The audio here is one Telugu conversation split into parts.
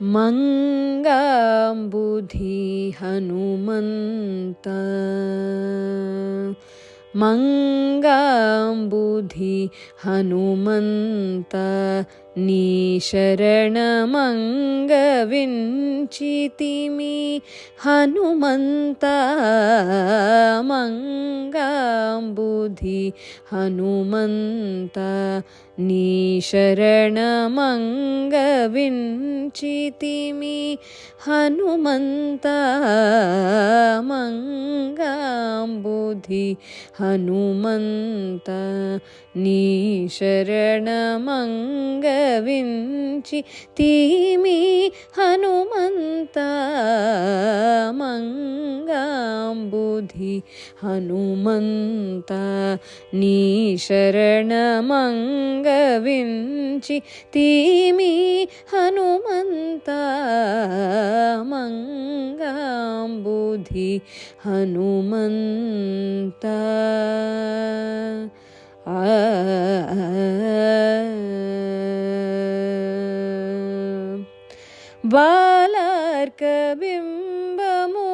మంగాంబుధి హనుమంత మంగాంబుధి హనుమంత నీ శరణమంగవించితిమి. హనుమంత మంగాంబుధి హనుమంత నీ శరణమంగవించితిమి. హనుమంత మంగాంబుధి. హనుమంత నీ శరణమంగవించి హనుమంత నీ శరణమంగవించి తీమి హనుమంత మంగాంబుధి హనుమంత ఆ బాలార్కబింబము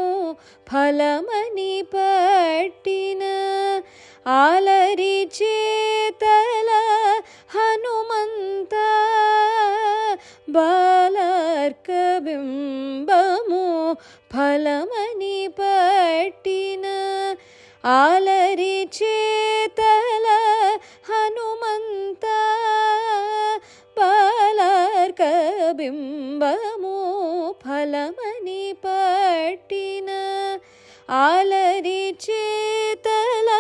ఫలమని పట్టిన ఆలరి చేతల హనుమంత బాలార్కబింబము ఫలమని పట్టిన ఆలరి చేతల హనుమంత బాలార్కబింబము ఫలమని పట్టిన ఆలరి చేతల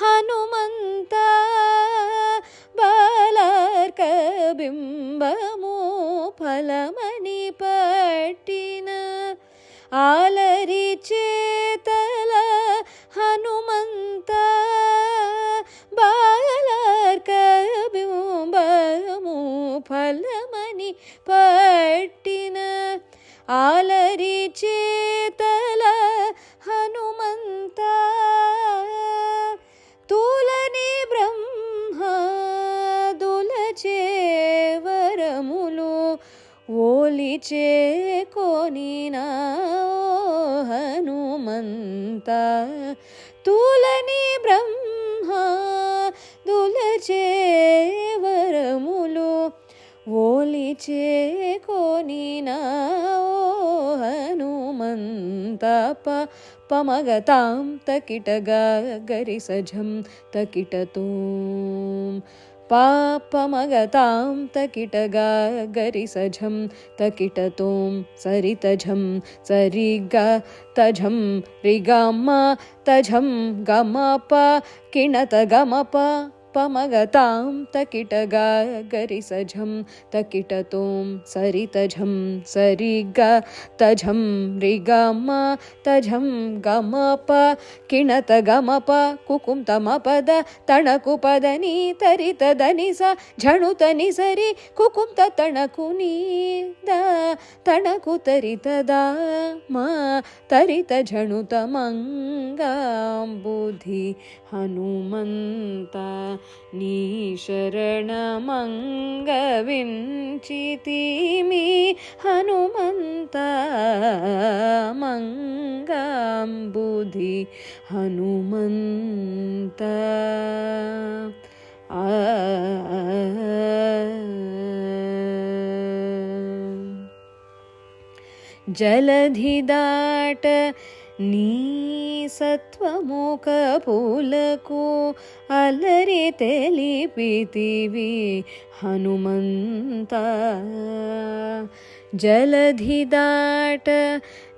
హనుమంత బాలార్కబింబము ఫలమని పట్టిన ఆలరి చేతల హనుమంత బాలార్కబింబము ఫలమని పట్టిన ఆలరి చేతల చేకోని కొనినా హనుమంత తూలని బ్రహ్మ దులచేవరములు. ఓలి చేకోని హనుమంత ప పమగతాం తకిటగా గరిసజం తకిటతూ. पापमगतां तकिटगागरिसझं तकिटतों सरितझं सरिगा तझं ऋगामा तझं गमप किणत गमप पमगतां तकिटगागरिसझं, तकिटतों सरितझं सरिग तझं ऋगम तझं, गमप किणत गमप कुकुन्तमपद तणकुपदनी तरितदनि स झणुतनि सरि कुकुन्त तणकुनीद तणकु तरितदा मा तरित बुधि हनुमन्त निशरणमङ्गविञ्चिति मे हनुमन्तमङ्गं हनुमन्त आ जलधिदाट నీ శరణమంగవించితిమి సత్వముఖ పూలకు అలరి తెలిపితివి హనుమంత. జలధి దాట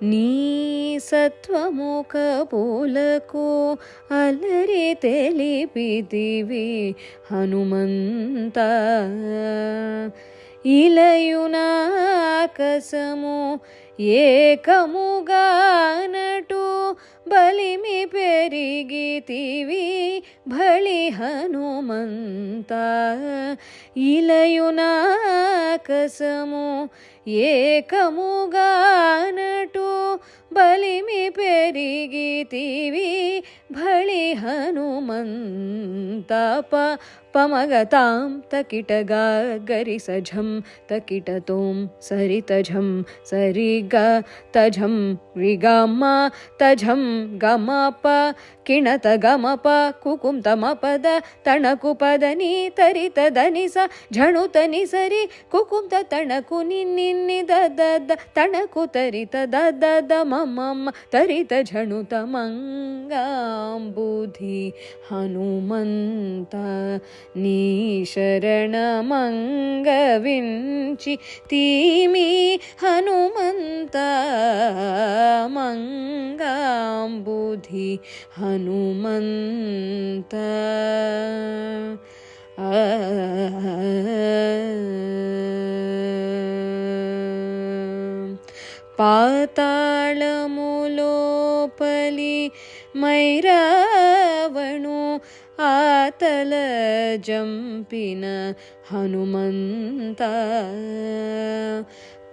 నీ సత్వముఖ పూలకు అలరి తెలిపితివి హనుమంత. ఇలయునాకసము ఏకముగానటు బలిమి పెరిగితివి భళి హనుమంత ఇలయునాకసము ఏకముగానటు ಬಲಿಮಿ ಪೆರಿಗಿತೀವಿ ಬಳಿ ಹನುಮಂತಪ ಪಮಗತಾಂ ತಕಿಟಗ ಗರಿಸಜಂ ತಕಿಟತೋಂ ಸರಿತಜಂ ಸರಿಗ ತಜಂ ರಿಗಮ ತಜಂ ಗಮಪ ಕಿಣತ ಗಮಪ ಕುಕುಂತಮಪದ ತಣಕುಪದ ನೀ ತರಿತ ದನಿಸ ಝಣುತ ನಿಸರಿ ಕುಕುಂತ ತಣಕು ನಿನ್ನಿನ್ನಿ ದದ ತಣಕು ತರಿತ ದ ಮ మమ తరిత ఝణుత హనుమంత నీ శరణమంగవించి తీమి హనుమంత మంగాంబుధి హనుమంత ఆ పాతాళములోపలి మైరావణు ఆతల జంపిన హనుమంత.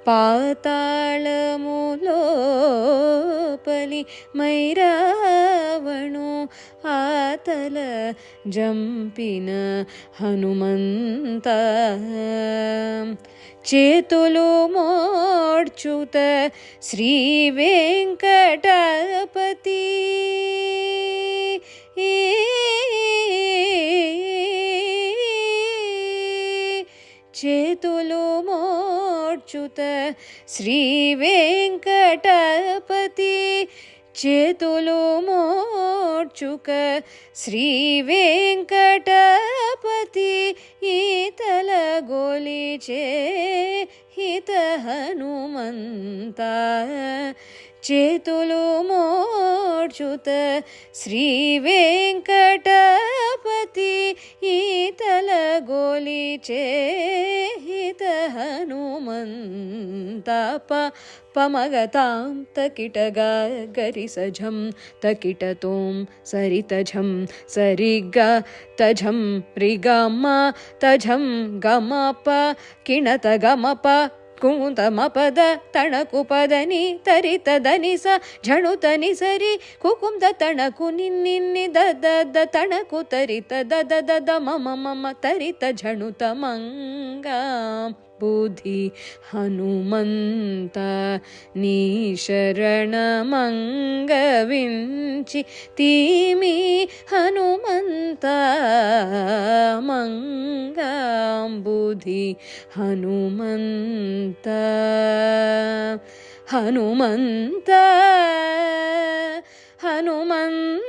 పాతాళములోపలి మైరావణు ఆతల జంపిన హనుమంత. చేతులు మోడ్చుత శ్రీ వెంకటపతి. చేతులు మోడ్చుత శ్రీ వెంకటపతి. చేతులు మోడ్చుక శ్రీ వెంకటపతి ఈతల గోలిచే హిత హనుమంత. చేతులు మోడ్చుత శ్రీ వెంకటపతి ఈతల గోలిచే हनुमन्ताप पमगतां तकिटगागरिसझं तकिटतों सरितझं सरिग तझं ऋगम तझं गमप किणतगमप ಕುಂಕುಂತಮಪದ ತಣಕುಪದನಿ ತರಿತ ದನಿಸ ಝಣುತ ನಿಸರಿ ಕುಕುಂದ ತಣಕು ನಿನ್ನಿನ್ನಿ ದದ ತಣಕು ತರಿತ ದದ ದದ ಮಮ ಮಮ ತರಿತ ಝಣುತ ಮಂಗ बुद्धि हनुमन्त नीशरणमङ्गविञ्चि तीमि हनुमन्त मङ्गाम्बुधि हनुमन्त हनुमन्त हनुमन्त